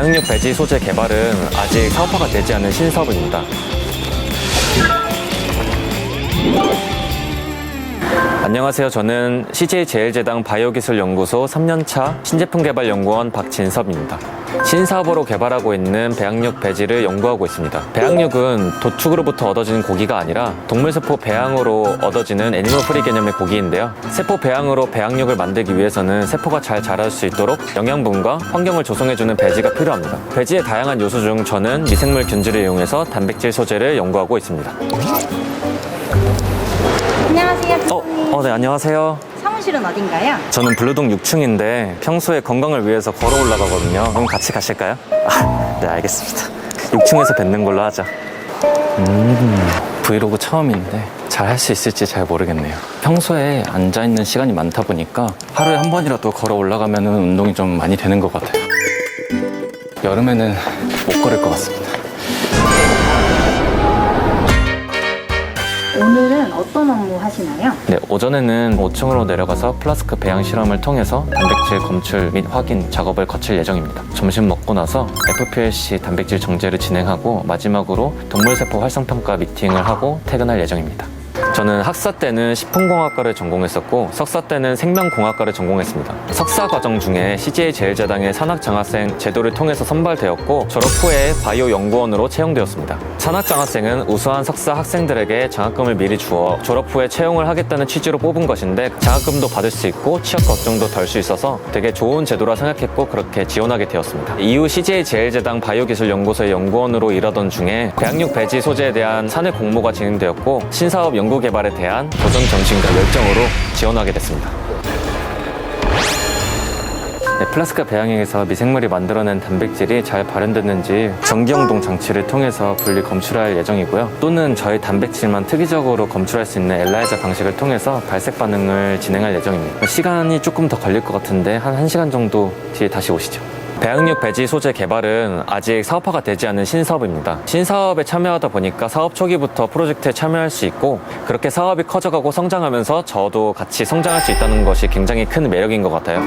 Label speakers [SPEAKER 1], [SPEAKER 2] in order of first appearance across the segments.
[SPEAKER 1] 배양육 배지 소재 개발은 아직 사업화가 되지 않은 신사업입니다. 안녕하세요. 저는 CJ제일제당 바이오기술연구소 3년차 신제품개발연구원 박진섭입니다. 신사업으로 개발하고 있는 배양육 배지를 연구하고 있습니다. 배양육은 도축으로부터 얻어지는 고기가 아니라 동물세포 배양으로 얻어지는 애니멀 프리 개념의 고기인데요. 세포 배양으로 배양육을 만들기 위해서는 세포가 잘 자랄 수 있도록 영양분과 환경을 조성해주는 배지가 필요합니다. 배지의 다양한 요소 중 저는 미생물 균질을 이용해서 단백질 소재를 연구하고 있습니다.
[SPEAKER 2] 안녕하세요.
[SPEAKER 1] 어. 어, 네, 안녕하세요.
[SPEAKER 2] 사무실은 어딘가요?
[SPEAKER 1] 저는 블루동 6층인데 평소에 건강을 위해서 걸어 올라가거든요. 그럼 같이 가실까요? 아, 네, 알겠습니다. 6층에서 뵙는 걸로 하죠. 음, 브이로그 처음인데 잘 할 수 있을지 잘 모르겠네요. 평소에 앉아 있는 시간이 많다 보니까 하루에 한 번이라도 걸어 올라가면 운동이 좀 많이 되는 것 같아요. 여름에는 못 걸을 것 같습니다.
[SPEAKER 2] 오늘은 어떤 업무 하시나요?
[SPEAKER 1] 네, 오전에는 5층으로 내려가서 플라스크 배양 실험을 통해서 단백질 검출 및 확인 작업을 거칠 예정입니다. 점심 먹고 나서 FPLC 단백질 정제를 진행하고 마지막으로 동물세포 활성평가 미팅을 하고 퇴근할 예정입니다. 저는 학사 때는 식품공학과를 전공했었고 석사 때는 생명공학과를 전공했습니다. 석사 과정 중에 CJ 제일제당의 산학장학생 제도를 통해서 선발되었고 졸업 후에 바이오 연구원으로 채용되었습니다. 산학장학생은 우수한 석사 학생들에게 장학금을 미리 주어 졸업 후에 채용을 하겠다는 취지로 뽑은 것인데 장학금도 받을 수 있고 취업 걱정도 덜 수 있어서 되게 좋은 제도라 생각했고 그렇게 지원하게 되었습니다. 이후 CJ 제일제당 바이오기술연구소의 연구원으로 일하던 중에 배양육 배지 소재에 대한 사내 공모가 진행되었고 신사업 연구 개발에 대한 도전 정신과 열정으로 지원하게 됐습니다. 네, 플라스카 배양액에서 미생물이 만들어낸 단백질이 잘 발현됐는지 전기영동 장치를 통해서 분리 검출할 예정이고요. 또는 저희 단백질만 특이적으로 검출할 수 있는 엘라이자 방식을 통해서 발색 반응을 진행할 예정입니다. 시간이 조금 더 걸릴 것 같은데 한 1시간 정도 뒤에 다시 오시죠. 배양육 배지 소재 개발은 아직 사업화가 되지 않은 신사업입니다. 신사업에 참여하다 보니까 사업 초기부터 프로젝트에 참여할 수 있고 그렇게 사업이 커져가고 성장하면서 저도 같이 성장할 수 있다는 것이 굉장히 큰 매력인 것 같아요.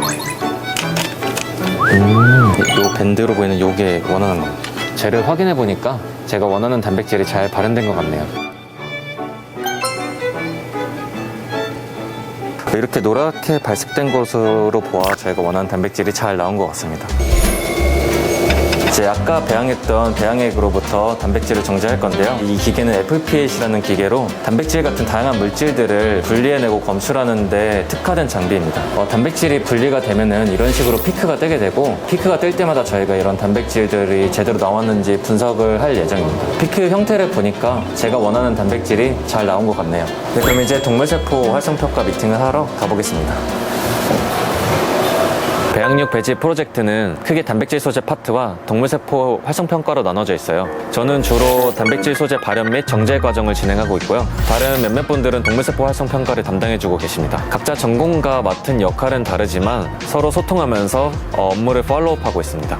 [SPEAKER 1] 음, 요 밴드로 보이는 요게 원하는 겁니다. 젤을 확인해 보니까 제가 원하는 단백질이 잘 발현된 것 같네요. 이렇게 노랗게 발색된 것으로 보아 저희가 원하는 단백질이 잘 나온 것 같습니다. 이제 아까 배양했던 배양액으로부터 단백질을 정제할 건데요. 이 기계는 FPH라는 기계로 단백질 같은 다양한 물질들을 분리해내고 검출하는데 특화된 장비입니다. 어, 단백질이 분리가 되면은 이런 식으로 피크가 뜨게 되고 피크가 뜰 때마다 저희가 이런 단백질들이 제대로 나왔는지 분석을 할 예정입니다. 피크 형태를 보니까 제가 원하는 단백질이 잘 나온 것 같네요. 네, 그럼 이제 동물세포 활성평가 미팅을 하러 가보겠습니다. 배양육 배지 프로젝트는 크게 단백질 소재 파트와 동물세포 활성평가로 나눠져 있어요. 저는 주로 단백질 소재 발현 및 정제 과정을 진행하고 있고요. 다른 몇몇 분들은 동물세포 활성평가를 담당해주고 계십니다. 각자 전공과 맡은 역할은 다르지만 서로 소통하면서 어, 업무를 팔로우하고 있습니다.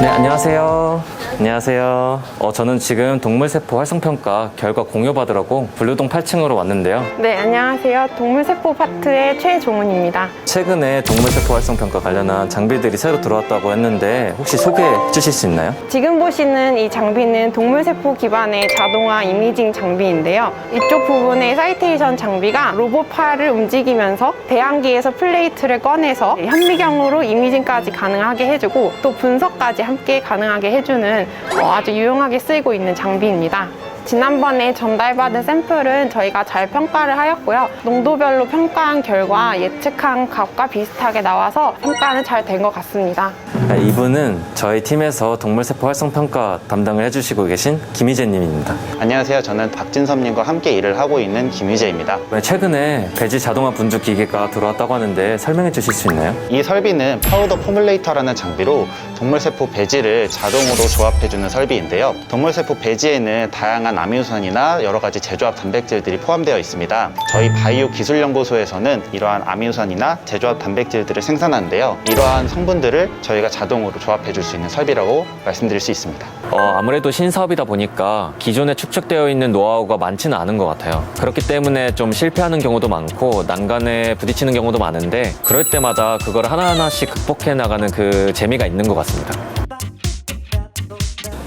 [SPEAKER 1] 네, 안녕하세요. 안녕하세요. 어, 저는 지금 동물세포 활성평가 결과 공유받으라고 블루동 8층으로 왔는데요.
[SPEAKER 3] 네, 안녕하세요. 동물세포 파트의 최종훈입니다.
[SPEAKER 1] 최근에 동물세포 활성평가 관련한 장비들이 새로 들어왔다고 했는데 혹시 소개해 주실 수 있나요?
[SPEAKER 3] 지금 보시는 이 장비는 동물세포 기반의 자동화 이미징 장비인데요. 이쪽 부분의 사이테이션 장비가 로봇팔을 움직이면서 배양기에서 플레이트를 꺼내서 현미경으로 이미징까지 가능하게 해주고 또 분석까지 함께 가능하게 해주는 어, 아주 유용하게 쓰이고 있는 장비입니다. 지난번에 전달받은 샘플은 저희가 잘 평가를 하였고요. 농도별로 평가한 결과 예측한 값과 비슷하게 나와서 평가는 잘 된 것 같습니다.
[SPEAKER 1] 네, 이분은 저희 팀에서 동물세포 활성평가 담당을 해주시고 계신 김희재님입니다.
[SPEAKER 4] 안녕하세요. 저는 박진섭님과 함께 일을 하고 있는 김유재입니다.
[SPEAKER 1] 네, 최근에 배지 자동화 분주 기계가 들어왔다고 하는데 설명해 주실 수 있나요?
[SPEAKER 4] 이 설비는 파우더 포뮬레이터라는 장비로 동물세포 배지를 자동으로 조합해주는 설비인데요. 동물세포 배지에는 다양한 아미노산이나 여러 가지 제조합 단백질들이 포함되어 있습니다. 저희 바이오 기술연구소에서는 이러한 아미노산이나 제조합 단백질들을 생산하는데요. 이러한 성분들을 저희가 자동으로 조합해 줄 수 있는 설비라고 말씀드릴 수 있습니다.
[SPEAKER 1] 어, 아무래도 신사업이다 보니까 기존에 축적되어 있는 노하우가 많지는 않은 것 같아요. 그렇기 때문에 좀 실패하는 경우도 많고 난간에 부딪히는 경우도 많은데 그럴 때마다 그걸 하나하나씩 극복해 나가는 그 재미가 있는 것 같습니다.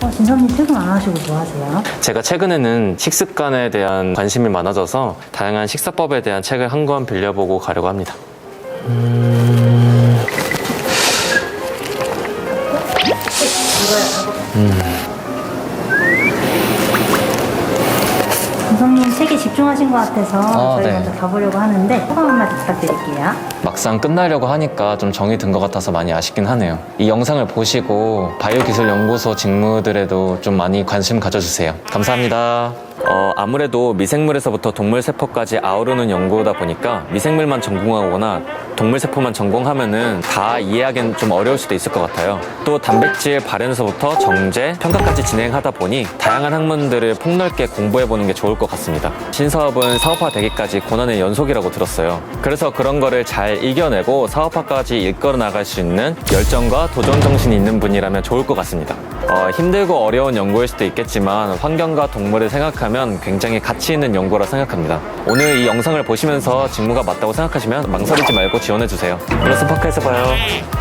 [SPEAKER 2] 어, 진섭님 퇴근 안 하시고 뭐 하세요?
[SPEAKER 1] 제가 최근에는 식습관에 대한 관심이 많아져서 다양한 식사법에 대한 책을 한 권 빌려보고 가려고 합니다.
[SPEAKER 2] 진 집중하신 것 같아서
[SPEAKER 1] 아,
[SPEAKER 2] 저희
[SPEAKER 1] 네.
[SPEAKER 2] 먼저 가보려고 하는데 소감 한마디 부탁드릴게요.
[SPEAKER 1] 막상 끝나려고 하니까 좀 정이 든 것 같아서 많이 아쉽긴 하네요. 이 영상을 보시고 바이오 기술 연구소 직무들에도 좀 많이 관심 가져주세요. 감사합니다. 어, 아무래도 미생물에서부터 동물 세포까지 아우르는 연구다 보니까 미생물만 전공하거나 동물 세포만 전공하면은 다 이해하기는 좀 어려울 수도 있을 것 같아요. 또 단백질 발현에서부터 정제, 평가까지 진행하다 보니 다양한 학문들을 폭넓게 공부해보는 게 좋을 것 같습니다. 신사업은 사업화되기까지 고난의 연속이라고 들었어요. 그래서 그런 거를 잘 이겨내고 사업화까지 이끌어 나갈 수 있는 열정과 도전 정신이 있는 분이라면 좋을 것 같습니다. 어, 힘들고 어려운 연구일 수도 있겠지만 환경과 동물을 생각하면 굉장히 가치 있는 연구라 생각합니다. 오늘 이 영상을 보시면서 직무가 맞다고 생각하시면 망설이지 말고 지원해주세요. 플러스 파크에서 봐요.